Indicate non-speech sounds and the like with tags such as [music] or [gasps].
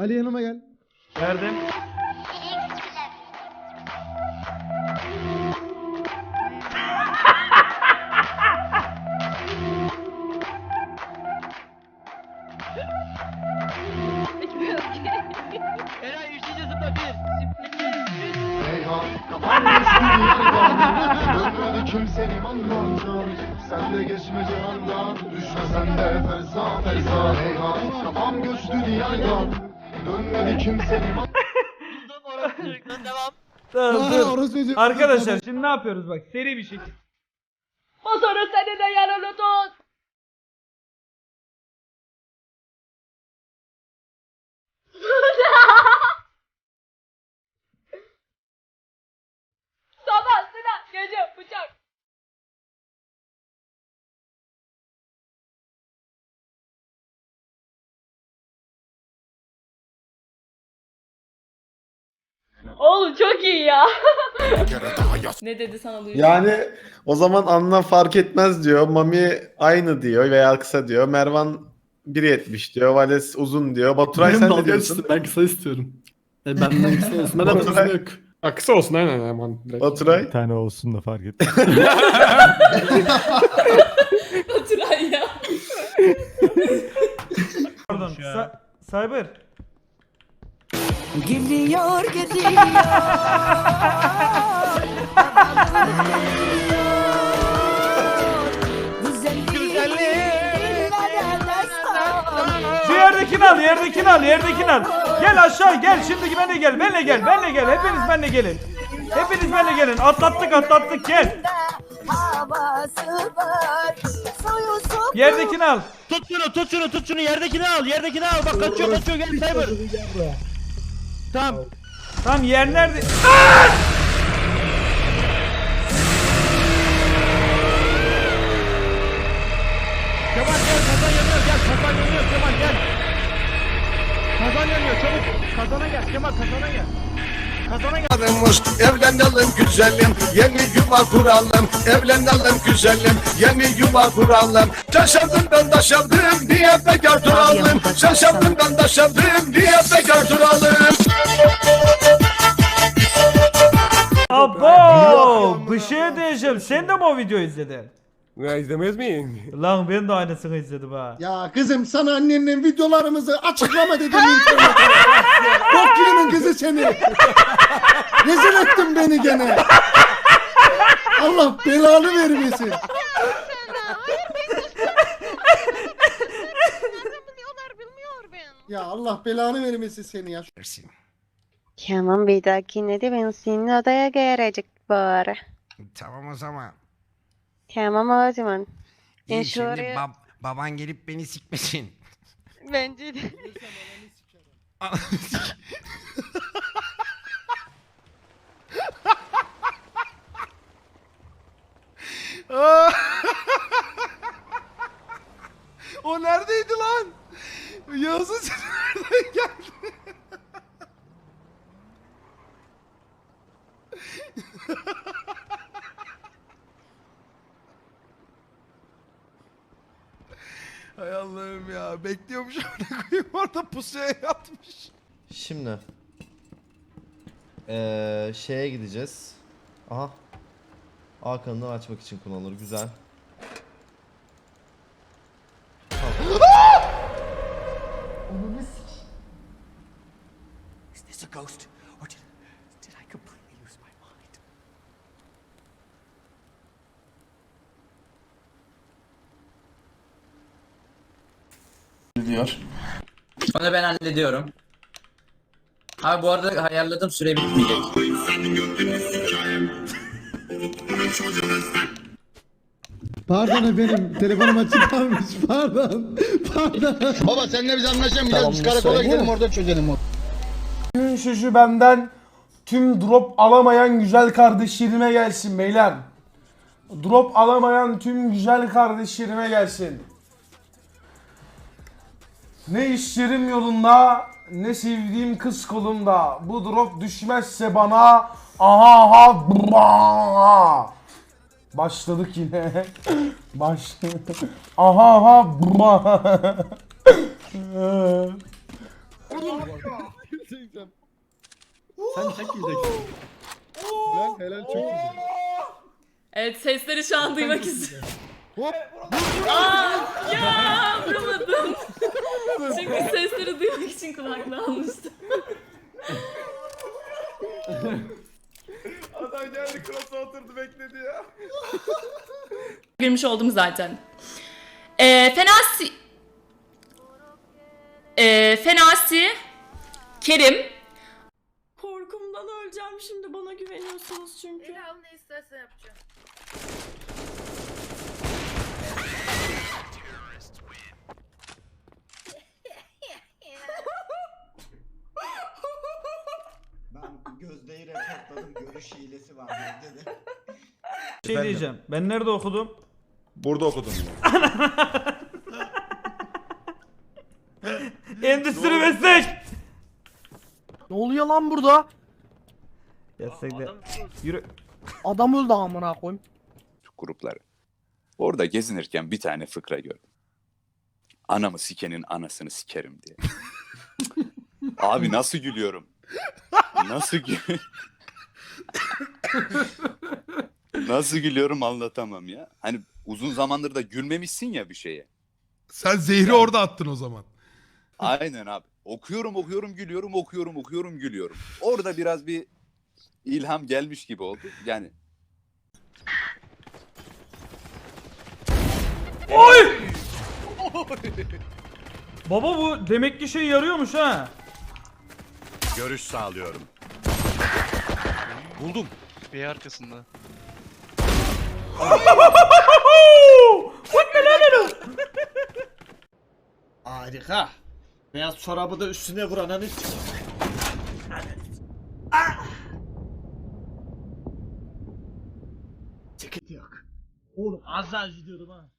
Ali yanıma gel. Verdim. Eray üçüncü zıpla bir. Eyvah kafam üstü yerden Dönmedi kimsenin anlamcan Sen de geçme cihandan Düşme sen de ferza ferza Eyvah kafam göçtü diyardan Dönmedi kimsenin Buldum [laughs] orası çocuktan devam. Tamam dur. orası Arkadaşlar şimdi ne yapıyoruz bak seri bir şekilde. Motoru seni de yanına tut. [laughs] Sabah silah gece bıçak. Oğlum çok iyi ya. ne dedi sana Luis? Yani o zaman Anna fark etmez diyor. Mami aynı diyor veya kısa diyor. Mervan 1.70 diyor. Vales uzun diyor. Baturay Benim sen ne algı diyorsun? işte, Ben kısa istiyorum. E benden kısa olsun. Ben Baturay- atlasım yok. Ha, kısa olsun aynen aman. direkt. Baturay. Bir tane olsun da fark etmez. Baturay ya. Pardon. Sa- Cyber. Geliyor geliyor. Şu yerdekini al, yerdekini al, yerdekini al. Gel aşağı gel şimdi benle gel, benle gel, benle gel. Hepiniz benle gelin. Hepiniz benle gelin. Atlattık atlattık gel. Yerdekini al. Tut şunu tut şunu tut şunu yerdekini al yerdekini al bak kaçıyor kaçıyor gel Cyber. Tamam. Tamam yer nerede? Kemal gel kazan yanıyor gel kazan yanıyor Kemal gel. Kazan yanıyor çabuk kazana gel Kemal kazana gel. Kazana gel. Evlenelim güzelim Yeni yuva kuralım Evlenelim güzelim Yeni yuva kuralım Şaşırdım ben de şaşırdım Niye bekar duralım Şaşırdım ben de şaşırdım Niye bekar de mi o videoyu izledin? Ya izlemez miyim? Lan ben de aynısını izledim ha. Ya kızım sana annenin videolarımızı açıklama dedim internete. Bok gülümün kızı seni. Rezil ettin beni gene. Allah belanı vermesin. Ya Allah belanı vermesin seni ya. Tamam bir dahakine de ben senin odaya gelecek bari. Tamam o zaman. Tamam o zaman. Ben İyi şu şimdi oraya- bab- baban gelip beni sikmesin. [laughs] Bence de. [laughs] o neredeydi lan? Yağız'ın sesi nereden geldi? Ya. Bekliyormuş orada koyayım [laughs] orada pusuya yatmış. Şimdi eee şeye gideceğiz. Aha. A kanalını açmak için kullanılır. Güzel. [gasps] Is this a ghost? Diyor. Onu ben hallediyorum. Abi bu arada ayarladım süre bitmeyecek. Pardon efendim telefonum açık kalmış pardon. Pardon. Baba seninle biz anlaşamayacağız Biz karakola gidelim orada çözelim Gün şuşu benden tüm drop alamayan güzel kardeşlerime gelsin beyler. Drop alamayan tüm güzel kardeşlerime gelsin. Ne işlerim yolunda ne sevdiğim kız kolumda. Bu drop düşmezse bana aha aha bra. Başladık yine. [laughs] Başladık. Aha aha bra. Sen çok yiyeceksin. Helal helal çok güzel. Evet sesleri şu an duymak istiyorum. Hop. Aa, ya vuramadım. Çünkü sesleri duymak için kulaklığı almıştım. Adam geldi cross'a oturdu bekledi ya. Girmiş oldum zaten. Ee, Fenasi... Ee, Fenasi... Kerim... Korkumdan öleceğim şimdi bana güveniyorsunuz çünkü. ne istersen yapacağım. Ben Gözde'yi reportladım. Görüş hilesi var dedi. Şey diyeceğim. Ben nerede okudum? Burada okudum. [laughs] Endüstri meslek. Ne oluyor lan burada? Gelsek de. Yürü. Adam öldü amına koyayım. grupları. Orada gezinirken bir tane fıkra gördüm. Anamı sikenin anasını sikerim diye. [laughs] Abi nasıl gülüyorum? Nasıl gü- [laughs] Nasıl gülüyorum anlatamam ya. Hani uzun zamandır da gülmemişsin ya bir şeye. Sen zehri orada attın o zaman. Aynen abi. Okuyorum okuyorum gülüyorum okuyorum okuyorum gülüyorum. Orada biraz bir ilham gelmiş gibi oldu. Yani Oy! Baba bu demek ki şey yarıyormuş ha. görüş sağlıyorum. Buldum. Bir arkasında. Harika. Beyaz çorabı da üstüne vuran hani. Ceket yok. Oğlum az daha üzülüyordum ha.